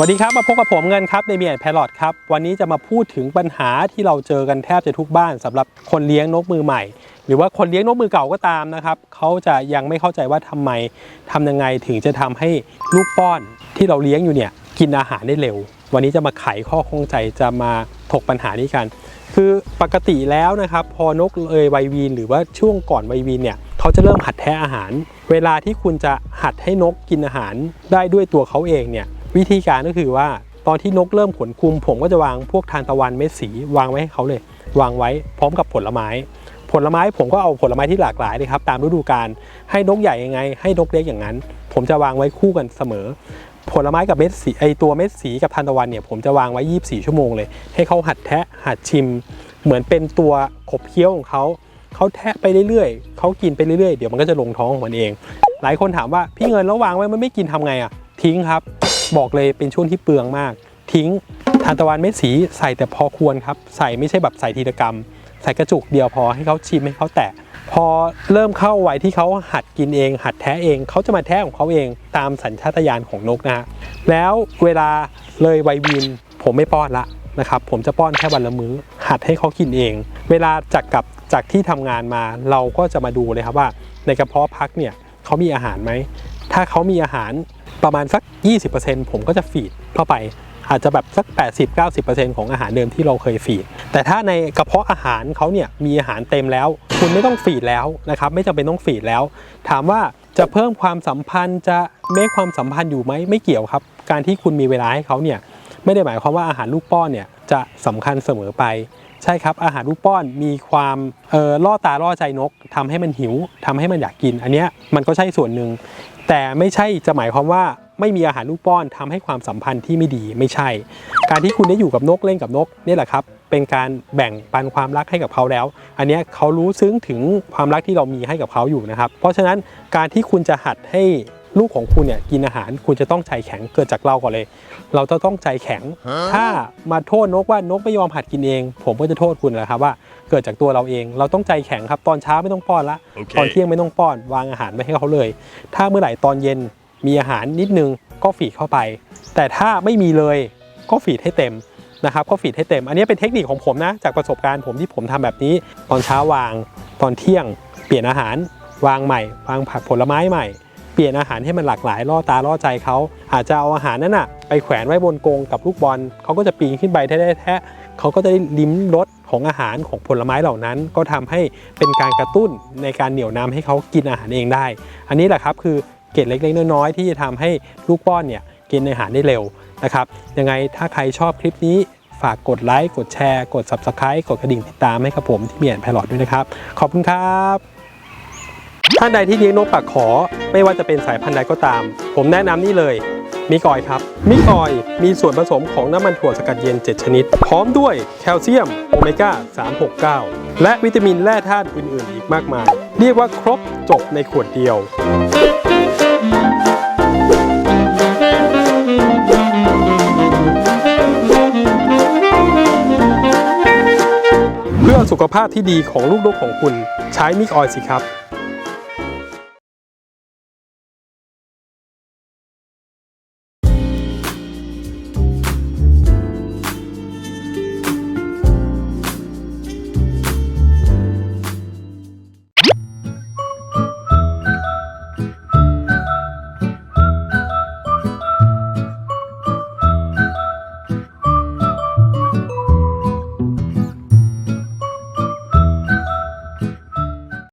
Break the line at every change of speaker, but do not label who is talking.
สวัสดีครับมาพบกับผมเงินครับในเมียนแพลอตครับวันนี้จะมาพูดถึงปัญหาที่เราเจอกันแทบจะทุกบ้านสำหรับคนเลี้ยงนกมือใหม่ หรือว่าคนเลี้ยงนกมือเก่าก็ตามนะครับเขาจะยังไม่เข้าใจว่าทำไมทำยังไงถึงจะทำให้ลูกป้อนที่เราเลี้ยงอยู่เนี่ยกินอาหารได้เร็ว วันนี้จะมาไขข้อข้องใจจะมาถกปัญหานี้กัน คือปกติแล้วนะครับพอนกเอยวัยวีนหรือว่าช่วงก่อนวัยวีนเนี่ยเขาจะเริ่มหัดแทะอาหาร เวลาที่คุณจะหัดให้นกกินอาหารได้ด้วยตัวเขาเองเนี่ย วิธีการก็คือว่าตอนที่นกเริ่มขนคุม ผมก็จะวางพวกทานตะวันเม็ดสี วางไว้ให้เขาเลย วางไว้พร้อมกับผลไม้ ผลไม้ผมก็เอาผลไม้ที่หลากหลายเลยครับตามฤดูกาลให้นกใหญ่ยังไง ให้นกเล็กอย่างนั้น ผมจะวางไว้คู่กันเสมอ ผลไม้กับเม็ดสีไอตัวเม็ดสีกับทานตะวันเนี่ยผมจะวางไว้ 24 ชั่วโมงเลย ให้เขาหัดแทะหัดชิม เหมือนเป็นตัวขบเคี้ยวของเขาเขาแทะไปเรื่อยๆเขากินไปเรื่อยๆเดี๋ยวมันก็จะลงท้องของมันเอง หลายคนถามว่าพี่เงินแล้ววางไว้มันไม่กินทำไงอะ ทิ้งครับ บอกเลยเป็นช่วงที่เปลืองมาก ทิ้งทานตะวันเม็ดสีใส่แต่พอควรครับ ใส่ไม่ใช่แบบใส่ทีละกรรม ใส่กระจุกเดียวพอให้เขาชิมให้เขาแตะพอเริ่มเข้าวัยที่เขาหัดกินเอง หัดแท้เองเขาจะมาแท้ของเขาเองตามสัญชาตญาณของนกนะฮะแล้วเวลาเลยวัยวีนผมไม่ป้อนละนะครับผมจะป้อนแค่วันละมื้อ หัดให้เขากินเอง เวลาจากกลับจากที่ทำงานมาเราก็จะมาดูเลยครับว่า ในกระเพาะพักเนี่ยเขามีอาหารไหม ถ้าเขามีอาหาร ประมาณสัก 20%ผมก็จะฟีดเข้าไปอาจจะแบบสัก 80-90%ของอาหารเดิมที่เราเคยฟีด แต่ถ้าในกระเพาะอาหารเขาเนี่ยมีอาหารเต็มแล้ว คุณไม่ต้องฟีดแล้วนะครับไม่จำเป็นต้องฟีดแล้ว ถามว่าจะเพิ่มความสัมพันธ์จะเมคความสัมพันธ์อยู่ไหมไม่เกี่ยวครับ การที่คุณมีเวลาให้เขาเนี่ยไม่ได้หมายความว่าอาหารลูกป้อนเนี่ยจะสำคัญเสมอไป ใช่ครับอาหารลูกป้อนมีความเอ่อล่อตาล่อใจนกทำให้มันหิวทำให้มันอยากกิน อันเนี้ยมันก็ใช่ส่วนหนึ่ง แต่ไม่ใช่จะหมายความว่าไม่มีอาหารลูกป้อนทำให้ความสัมพันธ์ที่ไม่ดีไม่ใช่ การที่คุณได้อยู่กับนกเล่นกับนกนี่แหละครับ เป็นการแบ่งปันความรักให้กับเขาแล้ว อันเนี้ยเขารู้ซึ้งถึงความรักที่เรามีให้กับเขาอยู่นะครับ เพราะฉะนั้นการที่คุณจะหัดให้ลูกของคุณเนี่ยกินอาหารคุณจะต้องใจแข็งเกิดจากเราก่อนเลย เราจะต้องใจแข็ง ถ้ามาโทษนกว่านกไม่ยอมหัดกินเอง ผมก็จะโทษคุณแหละครับว่า เกิดจากตัวเราเอง เราต้องใจแข็งครับตอนเช้าไม่ต้องป้อนละ
โอเค
ตอนเที่ยงไม่ต้องป้อน วางอาหารไว้ให้เขาเลย ถ้าเมื่อไหร่ตอนเย็นมีอาหารนิดนึงก็ฟีดเข้าไป แต่ถ้าไม่มีเลยก็ฟีดให้เต็มนะครับก็ฟีดให้เต็ม อันนี้เป็นเทคนิคของผมนะจากประสบการณ์ผมที่ผมทำแบบนี้ ตอนเช้าวางตอนเที่ยง เปลี่ยนอาหาร วางใหม่ วางผักผลไม้ใหม่เปลี่ยนอาหารให้มันหลากหลายล่อตาล่อใจเขาอาจจะเอาอาหารนั้นน่ะไปแขวนไว้บนกรงกับลูกบอลเขาก็จะปีนขึ้นไปแท้ๆ เขาก็จะได้ลิ้มรสของอาหารของผลไม้เหล่านั้น ก็ทำให้เป็นการกระตุ้นในการเหนี่ยวนำให้เขากินอาหารเองได้ อันนี้แหละครับคือเกร็ดเล็กๆน้อยๆที่จะทำให้ลูกป้อนเนี่ยกินอาหารได้เร็วนะครับยังไงถ้าใครชอบคลิปนี้ฝากกดไลค์กดแชร์ กด Subscribe กดกระดิ่งติดตามให้กับผมที่เมียนไพลอตด้วยนะครับ ขอบคุณครับท่านใดที่เลี้ยงนกปากขอ ไม่ว่าจะเป็นสายพันธุ์ใดก็ตาม ผมแนะนำนี่เลย มิกออยครับ มิกออยมีส่วนผสมของน้ำมันถั่วสกัดเย็น 7 ชนิด พร้อมด้วยแคลเซียม โอเมก้า 369 และวิตามินแร่ธาตุอื่น ๆ อีกมากมาย เรียกว่าครบจบในขวดเดียวเพื่อสุขภาพที่ดีของลูกนกของคุณ ใช้มิกออยสิครับ